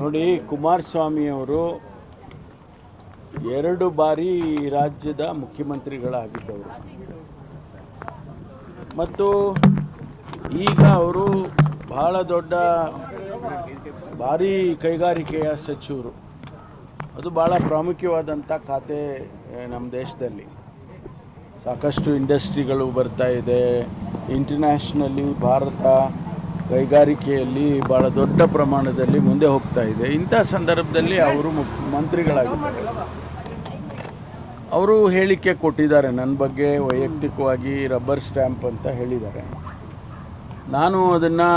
ನೋಡಿ, ಕುಮಾರಸ್ವಾಮಿಯವರು ಎರಡು ಬಾರಿ ರಾಜ್ಯದ ಮುಖ್ಯಮಂತ್ರಿಗಳಾಗಿದ್ದವರು. ಮತ್ತು ಈಗ ಅವರು ಬಹಳ ದೊಡ್ಡ ಭಾರಿ ಕೈಗಾರಿಕೆಯ ಸಚಿವರು. ಅದು ಭಾಳ ಪ್ರಾಮುಖ್ಯವಾದಂಥ ಖಾತೆ ನಮ್ಮ ದೇಶದಲ್ಲಿ. ಸಾಕಷ್ಟು ಇಂಡಸ್ಟ್ರಿಗಳು ಬರ್ತಾ ಇದೆ. ಇಂಟರ್ನ್ಯಾಷನಲಿ ಭಾರತ ಕೈಗಾರಿಕೆಯಲ್ಲಿ ಭಾಳ ದೊಡ್ಡ ಪ್ರಮಾಣದಲ್ಲಿ ಮುಂದೆ ಹೋಗ್ತಾ ಇದೆ. ಇಂಥ ಸಂದರ್ಭದಲ್ಲಿ ಅವರು ಮಂತ್ರಿಗಳಾಗಿದ್ದಾರೆ. ಅವರು ಹೇಳಿಕೆ ಕೊಟ್ಟಿದ್ದಾರೆ. ನನ್ನ ಬಗ್ಗೆ ವೈಯಕ್ತಿಕವಾಗಿ ರಬ್ಬರ್ ಸ್ಟ್ಯಾಂಪ್ ಅಂತ ಹೇಳಿದ್ದಾರೆ. ನಾನು ಅದನ್ನು,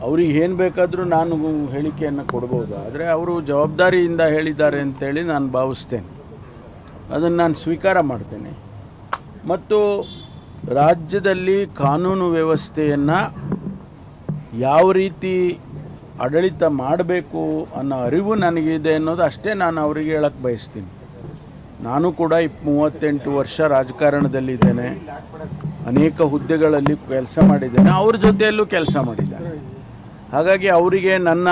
ಅವ್ರಿಗೆ ಏನು ಬೇಕಾದರೂ ನಾನು ಹೇಳಿಕೆಯನ್ನು ಕೊಡ್ಬೋದು. ಆದರೆ ಅವರು ಜವಾಬ್ದಾರಿಯಿಂದ ಹೇಳಿದ್ದಾರೆ ಅಂತೇಳಿ ನಾನು ಭಾವಿಸ್ತೇನೆ. ಅದನ್ನು ನಾನು ಸ್ವೀಕಾರ ಮಾಡ್ತೇನೆ. ಮತ್ತು ರಾಜ್ಯದಲ್ಲಿ ಕಾನೂನು ವ್ಯವಸ್ಥೆಯನ್ನು ಯಾವ ರೀತಿ ಆಡಳಿತ ಮಾಡಬೇಕು ಅನ್ನೋ ಅರಿವು ನನಗಿದೆ ಅನ್ನೋದು ಅಷ್ಟೇ ನಾನು ಅವರಿಗೆ ಹೇಳಕ್ಕೆ ಬಯಸ್ತೀನಿ. ನಾನು ಕೂಡ ಇಪ್ಪ ಮೂವತ್ತೆಂಟು ವರ್ಷ ರಾಜಕಾರಣದಲ್ಲಿದ್ದೇನೆ. ಅನೇಕ ಹುದ್ದೆಗಳಲ್ಲಿ ಕೆಲಸ ಮಾಡಿದ್ದೇನೆ. ಅವ್ರ ಜೊತೆಯಲ್ಲೂ ಕೆಲಸ ಮಾಡಿದ್ದೇನೆ ಹಾಗಾಗಿ ಅವರಿಗೆ ನನ್ನ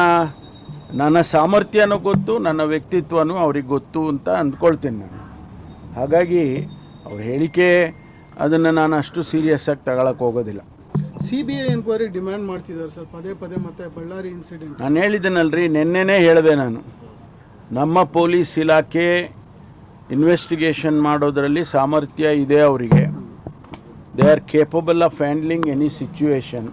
ನನ್ನ ಸಾಮರ್ಥ್ಯನೂ ಗೊತ್ತು, ನನ್ನ ವ್ಯಕ್ತಿತ್ವನೂ ಅವ್ರಿಗೆ ಗೊತ್ತು ಅಂತ ಅಂದ್ಕೊಳ್ತೀನಿ ನಾನು. ಹಾಗಾಗಿ ಅವ್ರ ಹೇಳಿಕೆ ಅದನ್ನು ನಾನು ಅಷ್ಟು ಸೀರಿಯಸ್ಸಾಗಿ ತಗೊಳಕ್ಕೆ ಹೋಗೋದಿಲ್ಲ. C B I enquiry demand ಮಾಡ್ತಿದ್ದಾರೆ ಸರ್ ಪದೇ ಪದೇ ಮತ್ತೆ ಬಳ್ಳಾರಿ ಇನ್ಸಿಡೆಂಟ್ ನಾನು ಹೇಳಿದ್ದೀನಲ್ರಿ ನಿನ್ನೆನೇ ಹೇಳಿದೆ ನಾನು. ನಮ್ಮ ಪೊಲೀಸ್ ಇಲಾಖೆ ಇನ್ವೆಸ್ಟಿಗೇಷನ್ ಮಾಡೋದರಲ್ಲಿ ಸಾಮರ್ಥ್ಯ ಇದೆ ಅವರಿಗೆ. They are capable of handling any situation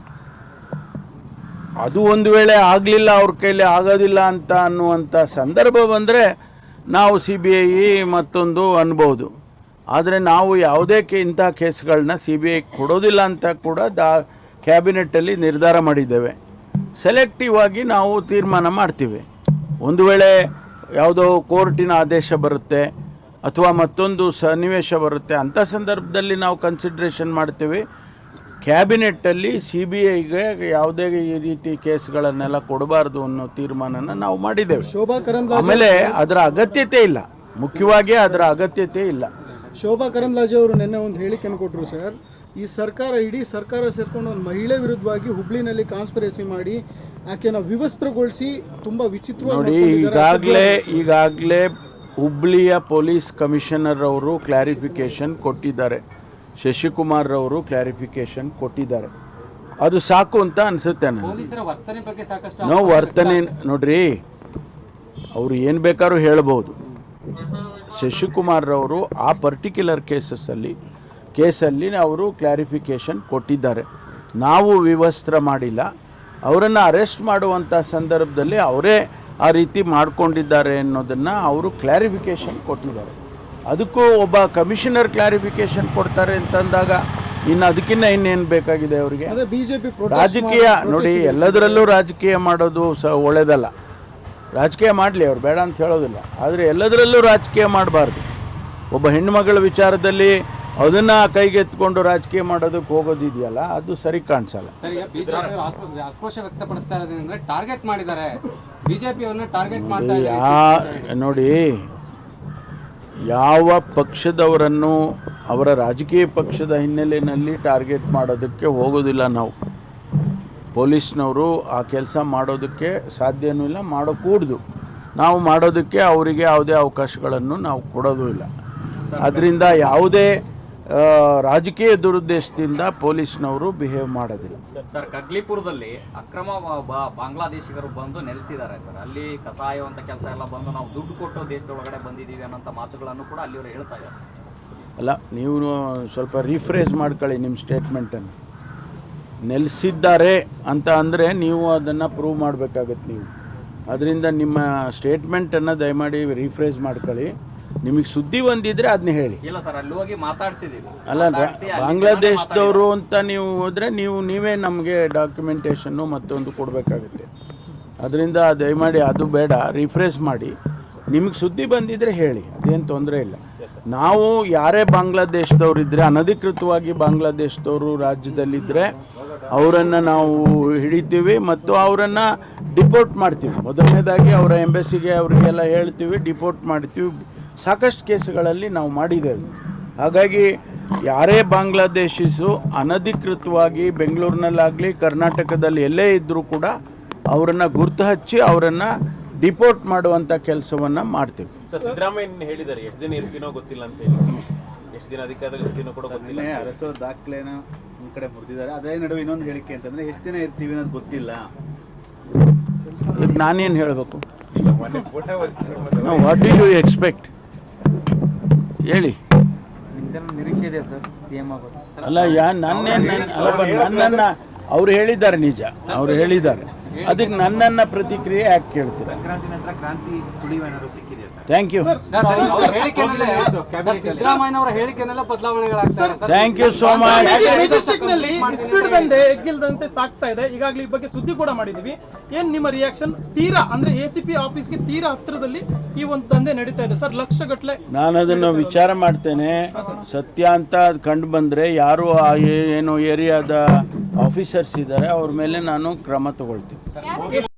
ಅದು ಒಂದು ವೇಳೆ ಆಗಲಿಲ್ಲ ಅವ್ರ ಕೈಲಿ ಆಗೋದಿಲ್ಲ ಅಂತ ಅನ್ನುವಂಥ ಸಂದರ್ಭ ಬಂದರೆ ನಾವು ಸಿ ಬಿ ಐ ಮತ್ತೊಂದು ಅನ್ಬೋದು. ಆದರೆ ನಾವು ಯಾವುದೇ ಕೆ ಇಂಥ ಕೇಸ್ಗಳನ್ನ ಸಿ ಬಿ ಐ ಕೊಡೋದಿಲ್ಲ ಅಂತ ಕೂಡ ದಾ ಕ್ಯಾಬಿನೆಟ್ಟಲ್ಲಿ ನಿರ್ಧಾರ ಮಾಡಿದ್ದೇವೆ. ಸೆಲೆಕ್ಟಿವ್ ಆಗಿ ನಾವು ತೀರ್ಮಾನ ಮಾಡ್ತೀವಿ. ಒಂದು ವೇಳೆ ಯಾವುದೋ ಕೋರ್ಟಿನ ಆದೇಶ ಬರುತ್ತೆ ಅಥವಾ ಮತ್ತೊಂದು ಸನ್ನಿವೇಶ ಬರುತ್ತೆ ಅಂಥ ಸಂದರ್ಭದಲ್ಲಿ ನಾವು ಕನ್ಸಿಡ್ರೇಷನ್ ಮಾಡ್ತೀವಿ. ಕ್ಯಾಬಿನೆಟ್ಟಲ್ಲಿ ಸಿ ಬಿ ಐಗೆ ಯಾವುದೇ ಈ ರೀತಿ ಕೇಸ್ಗಳನ್ನೆಲ್ಲ ಕೊಡಬಾರ್ದು ಅನ್ನೋ ತೀರ್ಮಾನನ ನಾವು ಮಾಡಿದ್ದೇವೆ. ಆಮೇಲೆ ಅದರ ಅಗತ್ಯತೆ ಇಲ್ಲ. ಮುಖ್ಯವಾಗಿ ಅದರ ಅಗತ್ಯತೆ ಇಲ್ಲ. ಶೋಭಾ ಕರಂದ್ಲಾಜೆ ಅವರು ನಿನ್ನೆ ಒಂದು ಹೇಳಿಕೆಯನ್ನು ಕೊಟ್ಟರು ಸರ್. ಈ ಸರ್ಕಾರ ಇಡೀ ಸರ್ಕಾರ ಸೇರ್ಕೊಂಡು ಒಂದು ಮಹಿಳೆ ವಿರುದ್ಧವಾಗಿ ಹುಬ್ಳಿನಲ್ಲಿ ಕಾನ್ಸ್ಪಿರಸಿ ಮಾಡಿ ಆಕೆನ ವಿವಸ್ತ್ರಗೊಳಿಸಿ ತುಂಬ ವಿಚಿತ್ರವಾಗಿ ನೋಡಿ ಈಗಾಗಲೇ ಈಗಾಗಲೇ ಹುಬ್ಳಿಯ ಪೊಲೀಸ್ ಕಮಿಷನರ್ ಅವರು ಕ್ಲಾರಿಫಿಕೇಶನ್ ಕೊಟ್ಟಿದ್ದಾರೆ. ಶಶಿಕುಮಾರ್ ಅವರು ಕ್ಲಾರಿಫಿಕೇಶನ್ ಕೊಟ್ಟಿದ್ದಾರೆ. ಅದು ಸಾಕು ಅಂತ ಅನಿಸುತ್ತೆ ನನಗೆ. ಪೊಲೀಸರ ವರ್ತನೆ ಬಗ್ಗೆ ಸಾಕಷ್ಟು ನಾವು ವರ್ತನೆ ನೋಡ್ರಿ ಅವರು ಏನು ಬೇಕಾದ್ರೂ ಹೇಳ್ಬೋದು. ಶಶಿಕುಮಾರ್ ಅವರು ಆ ಪರ್ಟಿಕ್ಯುಲರ್ ಕೇಸಸ್ಸಲ್ಲಿ ಕೇಸಲ್ಲಿ ಅವರು ಕ್ಲಾರಿಫಿಕೇಷನ್ ಕೊಟ್ಟಿದ್ದಾರೆ. ನಾವು ವಿವಸ್ತ್ರ ಮಾಡಿಲ್ಲ. ಅವರನ್ನು ಅರೆಸ್ಟ್ ಮಾಡುವಂಥ ಸಂದರ್ಭದಲ್ಲಿ ಅವರೇ ಆ ರೀತಿ ಮಾಡ್ಕೊಂಡಿದ್ದಾರೆ ಅನ್ನೋದನ್ನು ಅವರು ಕ್ಲಾರಿಫಿಕೇಷನ್ ಕೊಟ್ಟಿದ್ದಾರೆ. ಅದಕ್ಕೂ ಒಬ್ಬ ಕಮಿಷನರ್ ಕ್ಲಾರಿಫಿಕೇಷನ್ ಕೊಡ್ತಾರೆ ಅಂತಂದಾಗ ಇನ್ನು ಅದಕ್ಕಿಂತ ಇನ್ನೇನು ಬೇಕಾಗಿದೆ ಅವರಿಗೆ? ರಾಜಕೀಯ ನೋಡಿ ಎಲ್ಲದರಲ್ಲೂ ರಾಜಕೀಯ ಮಾಡೋದು ಸಹ ಒಳ್ಳೆಯದಲ್ಲ ರಾಜಕೀಯ ಮಾಡಲಿ ಅವ್ರು ಬೇಡ ಅಂತ ಹೇಳೋದಿಲ್ಲ. ಆದರೆ ಎಲ್ಲದರಲ್ಲೂ ರಾಜಕೀಯ ಮಾಡಬಾರ್ದು. ಒಬ್ಬ ಹೆಣ್ಣುಮಗಳ ವಿಚಾರದಲ್ಲಿ ಅದನ್ನು ಕೈಗೆತ್ಕೊಂಡು ರಾಜಕೀಯ ಮಾಡೋದಕ್ಕೆ ಹೋಗೋದಿದೆಯಲ್ಲ ಅದು ಸರಿ ಕಾಣಿಸಲ್ಲ. ಆಕ್ರೋಶ ವ್ಯಕ್ತಪಡಿಸ್ತಾ ಟಾರ್ಗೆಟ್ ಮಾಡಿದ್ದಾರೆ. ಟಾರ್ಗೆಟ್ ಮಾಡ್ತಾ ಯಾ ನೋಡಿ ಯಾವ ಪಕ್ಷದವರನ್ನು ಅವರ ರಾಜಕೀಯ ಪಕ್ಷದ ಹಿನ್ನೆಲೆಯಲ್ಲಿ ಟಾರ್ಗೆಟ್ ಮಾಡೋದಕ್ಕೆ ಹೋಗೋದಿಲ್ಲ ನಾವು. ಪೊಲೀಸ್ನವರು ಆ ಕೆಲಸ ಮಾಡೋದಕ್ಕೆ ಸಾಧ್ಯನೂ ಇಲ್ಲ ಮಾಡೋಕೂಡ್ದು. ನಾವು ಮಾಡೋದಕ್ಕೆ ಅವರಿಗೆ ಯಾವುದೇ ಅವಕಾಶಗಳನ್ನು ನಾವು ಕೊಡೋದು ಇಲ್ಲ. ಅದರಿಂದ ಯಾವುದೇ ರಾಜಕೀಯ ದುರುದ್ದೇಶದಿಂದ ಪೊಲೀಸ್ನವರು ಬಿಹೇವ್ ಮಾಡೋದಿಲ್ಲ. ಸರ್ ಕಗ್ಲಿಪುರದಲ್ಲಿ ಅಕ್ರಮ ಬಾಂಗ್ಲಾದೇಶಿಗರು ಬಂದು ನೆಲೆಸಿದ್ದಾರೆ ಸರ್. ಅಲ್ಲಿ ಕಸಾಯುವಂಥ ಕೆಲಸ ಎಲ್ಲ ಬಂದು ನಾವು ದುಡ್ಡು ಕೊಟ್ಟು ದೇಶದೊಳಗಡೆ ಬಂದಿದ್ದೀವಿ ಅನ್ನೋಂಥ ಮಾತುಗಳನ್ನು ಕೂಡ ಅಲ್ಲಿಯವರು ಹೇಳ್ತಾ ಇದ್ದಾರೆ. ಅಲ್ಲ ನೀವು ಸ್ವಲ್ಪ ರೀಫ್ರೇಸ್ ಮಾಡ್ಕೊಳ್ಳಿ ನಿಮ್ಮ ಸ್ಟೇಟ್ಮೆಂಟನ್ನು ನೆಲೆಸಿದ್ದಾರೆ ಅಂತ ಅಂದರೆ ನೀವು ಅದನ್ನು ಪ್ರೂವ್ ಮಾಡಬೇಕಾಗತ್ತೆ ನೀವು. ಅದರಿಂದ ನಿಮ್ಮ ಸ್ಟೇಟ್ಮೆಂಟನ್ನು ದಯಮಾಡಿ ರೀಫ್ರೇಸ್ ಮಾಡ್ಕೊಳ್ಳಿ. ನಿಮಗೆ ಸುದ್ದಿ ಒಂದಿದ್ರೆ ಅದನ್ನ ಹೇಳಿ. ಇಲ್ಲ ಸರ್ ಅಲ್ಲಿ ಹೋಗಿ ಅಲ್ಲ ಬಾಂಗ್ಲಾದೇಶದವರು ಅಂತ ನೀವು ಹೋದರೆ ನೀವು ನೀವೇ ನಮಗೆ ಡಾಕ್ಯುಮೆಂಟೇಷನ್ನು ಮತ್ತೊಂದು ಕೊಡಬೇಕಾಗುತ್ತೆ. ಅದರಿಂದ ದಯಮಾಡಿ ಅದು ಬೇಡ ರಿಫ್ರೆಶ್ ಮಾಡಿ. ನಿಮಗೆ ಸುದ್ದಿ ಬಂದಿದ್ರೆ ಹೇಳಿ ಅದೇನು ತೊಂದರೆ ಇಲ್ಲ. ನಾವು ಯಾರೇ ಬಾಂಗ್ಲಾದೇಶದವ್ರು ಇದ್ದರೆ ಅನಧಿಕೃತವಾಗಿ ಬಾಂಗ್ಲಾದೇಶದವರು ರಾಜ್ಯದಲ್ಲಿದ್ದರೆ ಅವರನ್ನು ನಾವು ಹಿಡಿತೀವಿ ಮತ್ತು ಅವರನ್ನು ಡಿಪೋರ್ಟ್ ಮಾಡ್ತೀವಿ. ಮೊದಲನೇದಾಗಿ ಅವರ ಎಂಬಸಿಗೆ ಅವರಿಗೆಲ್ಲ ಹೇಳ್ತೀವಿ ಡಿಪೋರ್ಟ್ ಮಾಡ್ತೀವಿ. ಸಾಕಷ್ಟು ಕೇಸುಗಳಲ್ಲಿ ನಾವು ಮಾಡಿದ್ದೇವೆ. ಹಾಗಾಗಿ ಯಾರೇ ಬಾಂಗ್ಲಾದೇಶಿಸು, ಅನಧಿಕೃತವಾಗಿ ಬೆಂಗಳೂರಿನಲ್ಲಾಗಲಿ, ಕರ್ನಾಟಕದಲ್ಲಿ ಎಲ್ಲೇ ಇದ್ದರೂ ಕೂಡ ಅವರನ್ನು ಗುರ್ತು ಹಚ್ಚಿ ಅವರನ್ನು ಡಿಪೋರ್ಟ್ ಮಾಡುವಂಥ ಕೆಲಸವನ್ನು ಮಾಡ್ತೀವಿ. ಸಿದ್ದರಾಮಯ್ಯ ಹೇಳಿದ್ದಾರೆ, ಎಷ್ಟು ದಿನ ಇರ್ತೀನೋ ಗೊತ್ತಿಲ್ಲ ಅಂತ ಹೇಳಿ. ಎಷ್ಟು ದಿನ ಅಧಿಕಾರದಲ್ಲಿ ಇರ್ತೀನೋ ಕೂಡ ಗೊತ್ತಿಲ್ಲ. ನಿನ್ನೆ ಅರಸೋ ದಾಖಲೆನ ಒಂದ್ ಕಡೆ ಮುರಿದಿದ್ದಾರೆ. ಅದೇ ನಡುವೆ ಇನ್ನೊಂದು ಹೇಳಿಕೆ ಅಂತಂದ್ರೆ ಎಷ್ಟು ದಿನ ಇರ್ತೀವಿ ಅನ್ನೋದು ಗೊತ್ತಿಲ್ಲ. ಈಗ ನಾನೇನು ಹೇಳಬೇಕು? ವಾಟ್ ಡಿ ಯು ಎಕ್ಸ್ಪೆಕ್ಟ್ ಹೇಳಿ. ನಿರೀಕ್ಷೆ ಇದೆ ಸರ್ ಸಿ ಎಂ ಆಗೋದು. ಅಲ್ಲ ಯಾ ನನ್ನೇನು ಅಲ್ಲಪ್ಪ ನನ್ನನ್ನು ಅವ್ರು ಹೇಳಿದ್ದಾರೆ ನಿಜ. ಅವ್ರು ಹೇಳಿದ್ದಾರೆ. ಅದಕ್ಕೆ ನನ್ನನ್ನ ಪ್ರತಿಕ್ರಿಯೆ ಯಾಕೆ ಕೇಳ್ತೀರ? ಸಂಕ್ರಾಂತಿ ನಂತರ ಕ್ರಾಂತಿ ಸುಳಿವು ಏನಾದ್ರು ಸರ್? ಥ್ಯಾಂಕ್ ಯು ಸರ್ ಅವ್ರ ಹೇಳಿಕೆನಲ್ಲೇ ಸರ್, ಬದಲಾವಣೆಗಳಾಗ್ತಾರೆ ಥ್ಯಾಂಕ್ ಯು ಸೋ ಮಚ್ನಲ್ಲಿ ಎಗ್ಗಿಲ್ದಂತೆ ಸಾಕ್ತಾ ಇದೆ. ಈಗಾಗಲೇ ಈ ಬಗ್ಗೆ ಸುದ್ದಿ ಕೂಡ ಮಾಡಿದೀವಿ. ಏನ್ ನಿಮ್ಮ ರಿಯಾಕ್ಷನ್ ತೀರಾ ಅಂದ್ರೆ ಎ ಸಿ ಪಿ ಆಫೀಸ್ಗೆ ತೀರಾ ಹತ್ರದಲ್ಲಿ ಈ ಒಂದು ದಂಧೆ ನಡೀತಾ ಇದೆ. ಸರ್ ಲಕ್ಷ ಗಟ್ಟಲೆ ನಾನು ಅದನ್ನು ವಿಚಾರ ಮಾಡ್ತೇನೆ. ಸತ್ಯ ಅಂತ ಕಂಡು ಬಂದ್ರೆ ಯಾರು ಆ ಏನು ಏರಿಯಾದ ಆಫೀಸರ್ಸ್ ಇದ್ದಾರೆ ಅವ್ರ ಮೇಲೆ ನಾನು ಕ್ರಮ ತಗೊಳ್ತೀನಿ. Gracias.